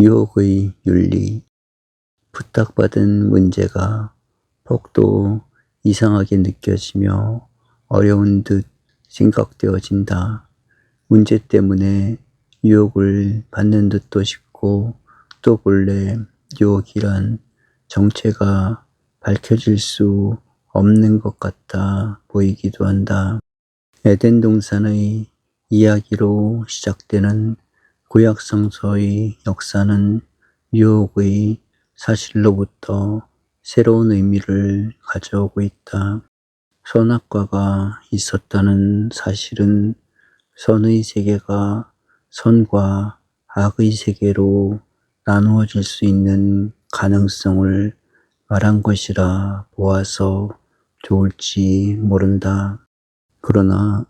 유혹의 윤리, 부탁받은 문제가 폭도 이상하게 느껴지며 어려운 듯 생각되어진다. 문제 때문에 유혹을 받는 듯도 싶고 또 본래 유혹이란 정체가 밝혀질 수 없는 것 같아 보이기도 한다. 에덴 동산의 이야기로 시작되는 구약 성서의 역사는 유혹의 사실로부터 새로운 의미를 가져오고 있다. 선악과가 있었다는 사실은 선의 세계가 선과 악의 세계로 나누어질 수 있는 가능성을 말한 것이라 보아서 좋을지 모른다. 그러나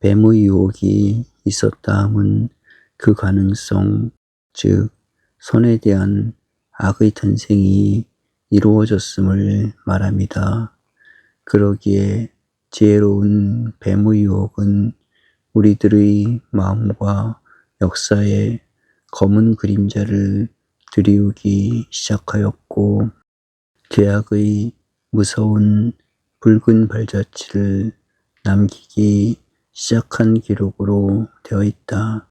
뱀의 유혹이 있었다 함은 그 가능성, 즉 선에 대한 악의 탄생이 이루어졌음을 말합니다. 그러기에 지혜로운 뱀의 유혹은 우리들의 마음과 역사에 검은 그림자를 들이우기 시작하였고 죄악의 무서운 붉은 발자취를 남기기 시작한 기록으로 되어 있다.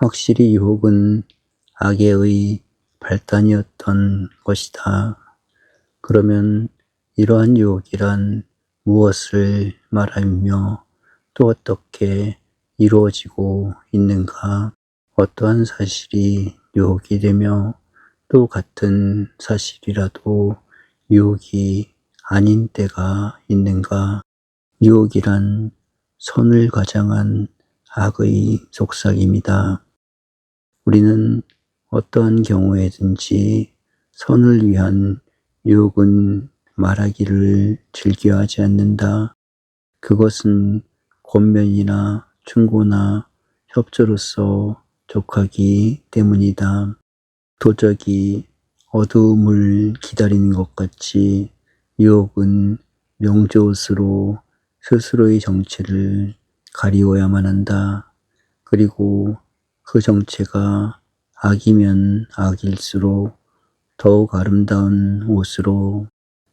확실히 유혹은 악의 발단이었던 것이다. 그러면 이러한 유혹이란 무엇을 말하며 또 어떻게 이루어지고 있는가? 어떠한 사실이 유혹이 되며 또 같은 사실이라도 유혹이 아닌 때가 있는가? 유혹이란 선을 가장한 악의 속삭임이다. 우리는 어떠한 경우에든지 선을 위한 유혹은 말하기를 즐겨하지 않는다. 그것은 권면이나 충고나 협조로서 족하기 때문이다. 도적이 어두움을 기다리는 것 같이 유혹은 명조옷으로 스스로의 정체를 가리워야만 한다. 그리고 그 정체가 악이면 악일수록 더욱 아름다운 옷으로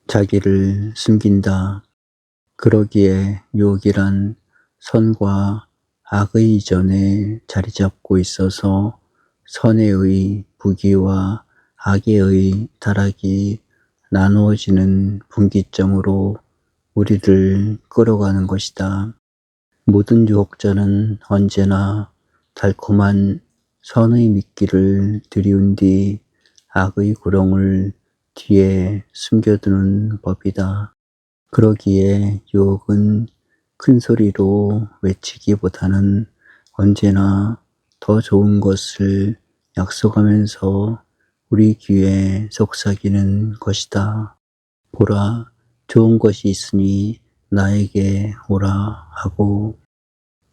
자기를 숨긴다. 그러기에 유혹이란 선과 악의 이전에 자리 잡고 있어서 선의 부귀와 악의 타락이 나누어지는 분기점으로 우리를 끌어가는 것이다. 모든 유혹자는 언제나 달콤한 선의 미끼를 들이운 뒤 악의 구렁을 뒤에 숨겨두는 법이다. 그러기에 유혹은 큰 소리로 외치기보다는 언제나 더 좋은 것을 약속하면서 우리 귀에 속삭이는 것이다. 보라, 좋은 것이 있으니 나에게 오라 하고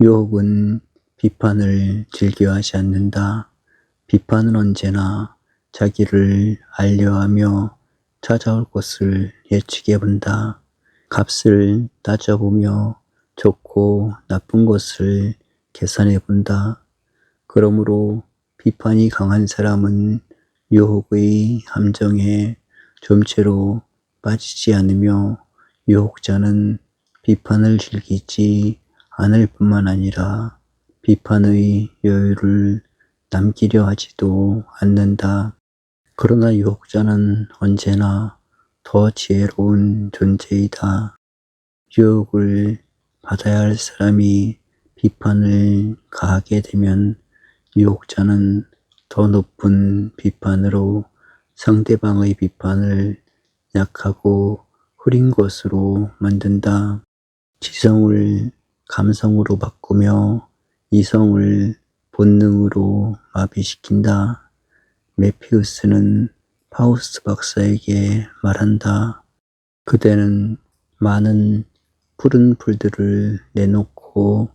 유혹은 비판을 즐겨하지 않는다. 비판은 언제나 자기를 알려하며 찾아올 것을 예측해 본다. 값을 따져보며 좋고 나쁜 것을 계산해 본다. 그러므로 비판이 강한 사람은 유혹의 함정에 좀채로 빠지지 않으며 유혹자는 비판을 즐기지 않을 뿐만 아니라 비판의 여유를 남기려 하지도 않는다. 그러나 유혹자는 언제나 더 지혜로운 존재이다. 유혹을 받아야 할 사람이 비판을 가하게 되면 유혹자는 더 높은 비판으로 상대방의 비판을 약하고 흐린 것으로 만든다. 지성을 감성으로 바꾸며 이성을 본능으로 마비시킨다. 메피우스는 파우스트 박사에게 말한다. 그대는 많은 푸른 풀들을 내놓고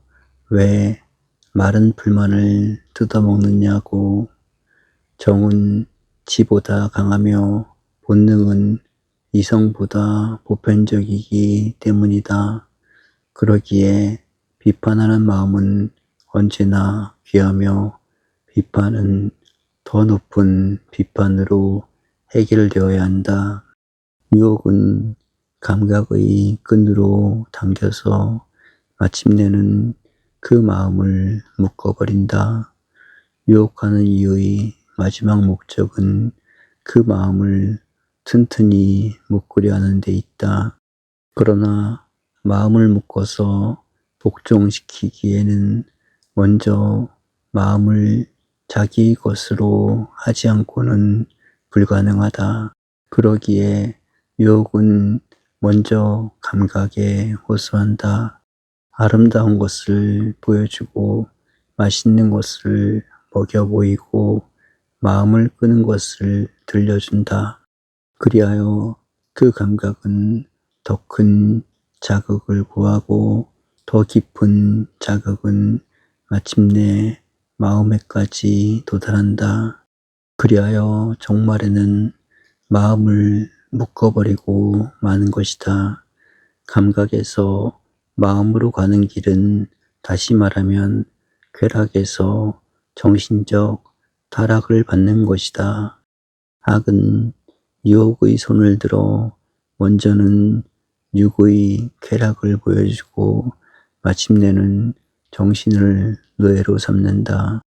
왜 마른 풀만을 뜯어먹느냐고 정은 지보다 강하며 본능은 이성보다 보편적이기 때문이다. 그러기에 비판하는 마음은 언제나 귀하며 비판은 더 높은 비판으로 해결되어야 한다. 유혹은 감각의 끈으로 당겨서 마침내는 그 마음을 묶어버린다. 유혹하는 이의 마지막 목적은 그 마음을 튼튼히 묶으려 하는 데 있다. 그러나 마음을 묶어서 복종시키기에는 먼저 마음을 자기 것으로 하지 않고는 불가능하다. 그러기에 유혹은 먼저 감각에 호소한다. 아름다운 것을 보여주고 맛있는 것을 먹여 보이고 마음을 끄는 것을 들려준다. 그리하여 그 감각은 더 큰 자극을 구하고 더 깊은 자극은 마침내 마음에까지 도달한다. 그리하여 종말에는 마음을 묶어버리고 마는 것이다. 감각에서 마음으로 가는 길은 다시 말하면 쾌락에서 정신적 타락을 받는 것이다. 악은 유혹의 손을 들어 먼저는 육의 쾌락을 보여주고 마침내는 정신을 노예로 삼는다.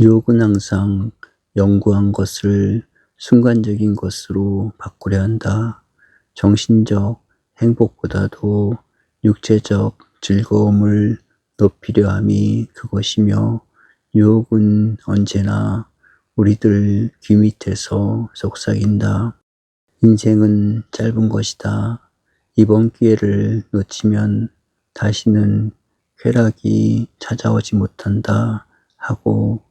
유혹은 항상 영구한 것을 순간적인 것으로 바꾸려 한다. 정신적 행복보다도 육체적 즐거움을 높이려 함이 그것이며 유혹은 언제나 우리들 귀 밑에서 속삭인다. 인생은 짧은 것이다. 이번 기회를 놓치면 다시는 쾌락이 찾아오지 못한다 하고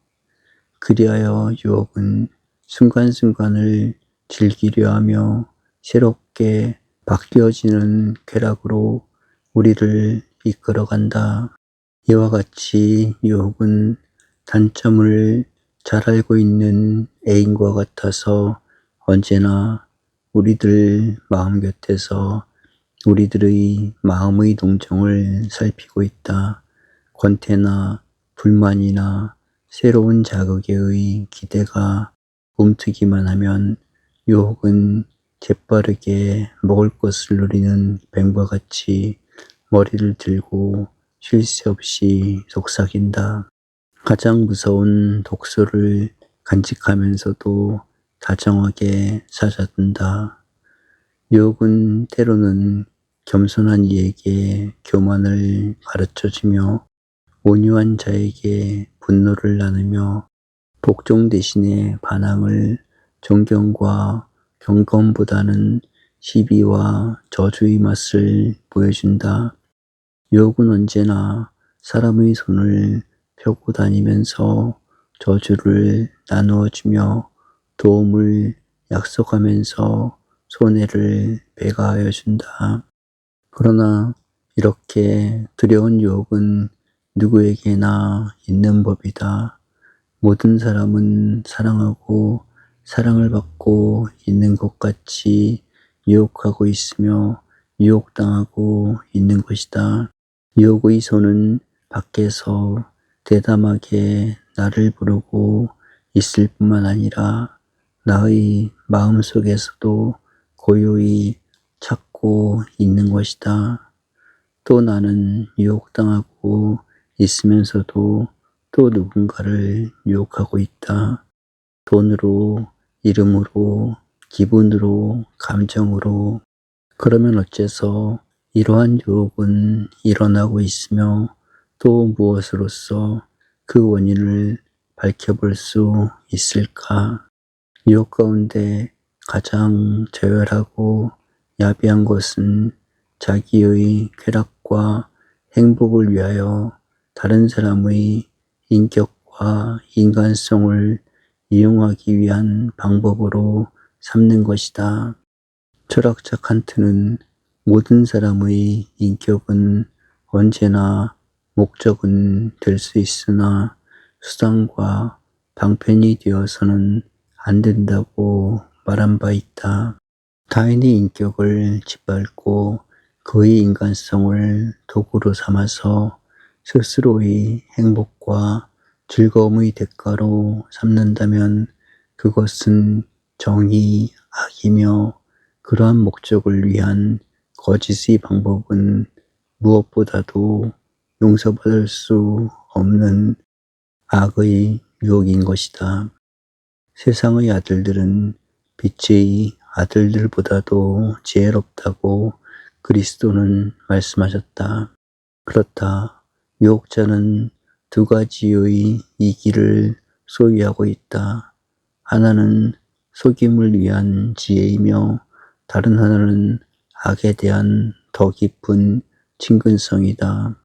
그리하여 유혹은 순간순간을 즐기려 하며 새롭게 바뀌어지는 쾌락으로 우리를 이끌어간다. 이와 같이 유혹은 단점을 잘 알고 있는 애인과 같아서 언제나 우리들 마음 곁에서 우리들의 마음의 동정을 살피고 있다. 권태나 불만이나 새로운 자극에 기대가 움트기만 하면 유혹은 재빠르게 먹을 것을 누리는 뱀과 같이 머리를 들고 쉴 새 없이 속삭인다. 가장 무서운 독소를 간직하면서도 다정하게 찾아든다. 유혹은 때로는 겸손한 이에게 교만을 가르쳐주며 온유한 자에게 분노를 나누며 복종 대신에 반항을 존경과 경건보다는 시비와 저주의 맛을 보여준다. 유혹은 언제나 사람의 손을 펴고 다니면서 저주를 나누어 주며 도움을 약속하면서 손해를 배가하여 준다. 그러나 이렇게 두려운 유혹은 누구에게나 있는 법이다. 모든 사람은 사랑하고 사랑을 받고 있는 것 같이 유혹하고 있으며 유혹당하고 있는 것이다. 유혹의 손은 밖에서 대담하게 나를 부르고 있을 뿐만 아니라 나의 마음 속에서도 고요히 찾고 있는 것이다. 또 나는 유혹당하고 있으면서도 또 누군가를 유혹하고 있다. 돈으로, 이름으로, 기분으로, 감정으로. 그러면 어째서 이러한 유혹은 일어나고 있으며 또 무엇으로써 그 원인을 밝혀볼 수 있을까? 유혹 가운데 가장 저열하고 야비한 것은 자기의 쾌락과 행복을 위하여 다른 사람의 인격과 인간성을 이용하기 위한 방법으로 삼는 것이다. 철학자 칸트는 모든 사람의 인격은 언제나 목적은 될 수 있으나 수단과 방편이 되어서는 안 된다고 말한 바 있다. 타인의 인격을 짓밟고 그의 인간성을 도구로 삼아서 스스로의 행복과 즐거움의 대가로 삼는다면 그것은 정의, 악이며 그러한 목적을 위한 거짓의 방법은 무엇보다도 용서받을 수 없는 악의 유혹인 것이다. 세상의 아들들은 빛의 아들들보다도 지혜롭다고 그리스도는 말씀하셨다. 그렇다. 유혹자는 두 가지의 이기를 소유하고 있다. 하나는 속임을 위한 지혜이며 다른 하나는 악에 대한 더 깊은 친근성이다.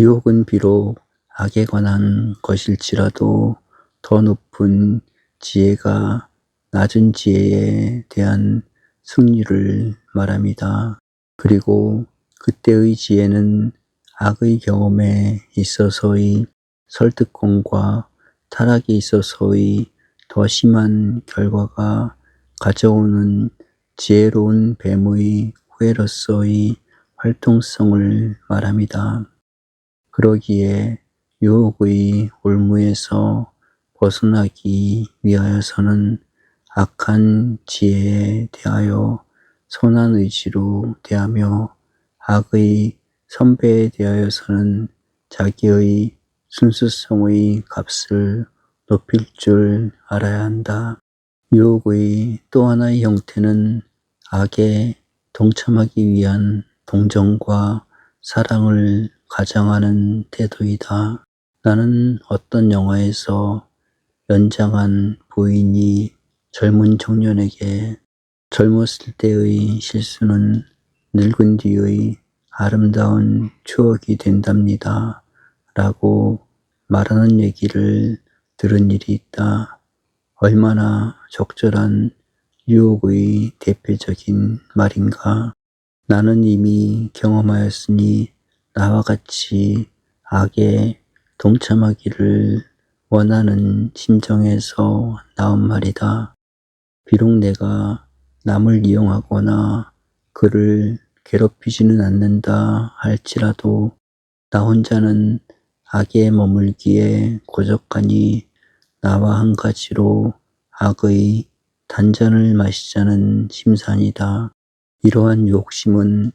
유혹은 비록 악에 관한 것일지라도 더 높은 지혜가 낮은 지혜에 대한 승리를 말합니다. 그리고 그때의 지혜는 악의 경험에 있어서의 설득권과 타락에 있어서의 더 심한 결과가 가져오는 지혜로운 뱀의 후예로서의 활동성을 말합니다. 그러기에 유혹의 올무에서 벗어나기 위하여서는 악한 지혜에 대하여 선한 의지로 대하며 악의 선배에 대하여서는 자기의 순수성의 값을 높일 줄 알아야 한다. 유혹의 또 하나의 형태는 악에 동참하기 위한 동정과 사랑을 가장하는 태도이다. 나는 어떤 영화에서 연장한 부인이 젊은 청년에게 젊었을 때의 실수는 늙은 뒤의 아름다운 추억이 된답니다. 라고 말하는 얘기를 들은 일이 있다. 얼마나 적절한 유혹의 대표적인 말인가. 나는 이미 경험하였으니 나와 같이 악에 동참하기를 원하는 심정에서 나온 말이다. 비록 내가 남을 이용하거나 그를 괴롭히지는 않는다 할지라도 나 혼자는 악에 머물기에 고적하니 나와 한 가지로 악의 단전을 마시자는 심산이다. 이러한 욕심은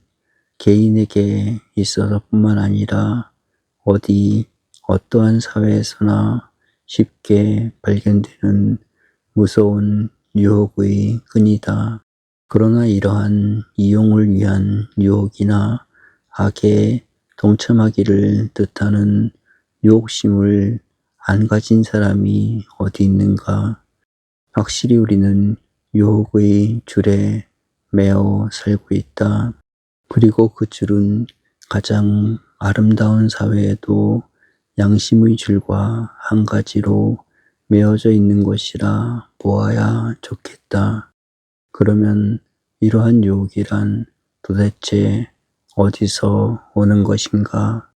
개인에게 있어서뿐만 아니라 어디 어떠한 사회에서나 쉽게 발견되는 무서운 유혹의 끈이다. 그러나 이러한 이용을 위한 유혹이나 악에 동참하기를 뜻하는 욕심을 안 가진 사람이 어디 있는가? 확실히 우리는 유혹의 줄에 매어 살고 있다. 그리고 그 줄은 가장 아름다운 사회에도 양심의 줄과 한 가지로 메어져 있는 것이라 보아야 좋겠다. 그러면 이러한 유혹이란 도대체 어디서 오는 것인가?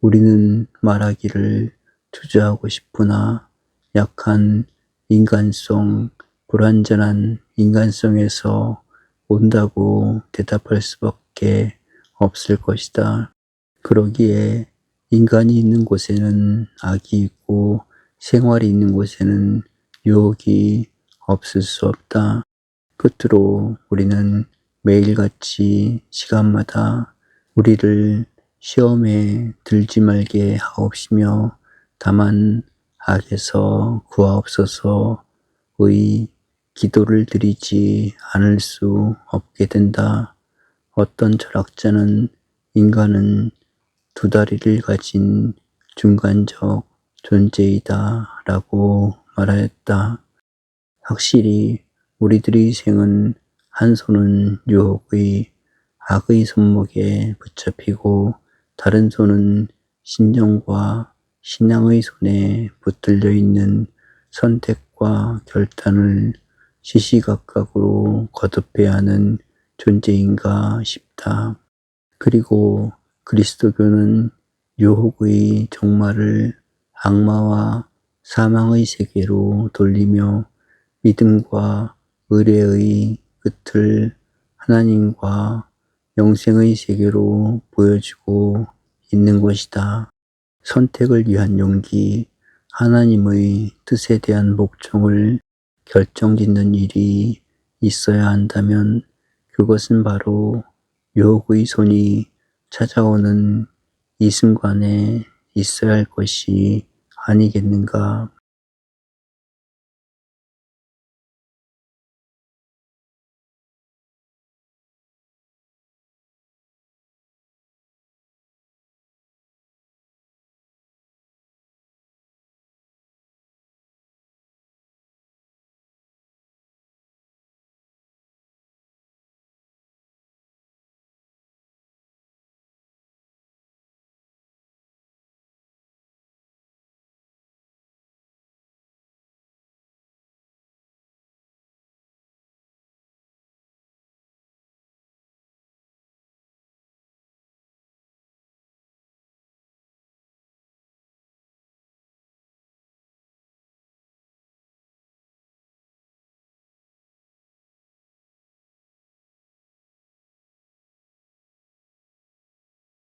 우리는 말하기를 주저하고 싶으나 약한 인간성, 불완전한 인간성에서 온다고 대답할 수밖에 없을 것이다. 그러기에 인간이 있는 곳에는 악이 있고 생활이 있는 곳에는 유혹이 없을 수 없다. 끝으로 우리는 매일같이 시간마다 우리를 시험에 들지 말게 하옵시며 다만 악에서 구하옵소서 의 기도를 드리지 않을 수 없게 된다. 어떤 철학자는 인간은 두 다리를 가진 중간적 존재이다 라고 말하였다. 확실히 우리들의 생은 한 손은 유혹의 악의 손목에 붙잡히고 다른 손은 신령과 신앙의 손에 붙들려 있는 선택과 결단을 시시각각으로 거듭해야 하는 존재인가 싶다. 그리고 그리스도교는 유혹의 종말을 악마와 사망의 세계로 돌리며 믿음과 의뢰의 끝을 하나님과 영생의 세계로 보여주고 있는 것이다. 선택을 위한 용기, 하나님의 뜻에 대한 목적을 결정짓는 일이 있어야 한다면 그것은 바로 유혹의 손이 찾아오는 이 순간에 있어야 할 것이 아니겠는가.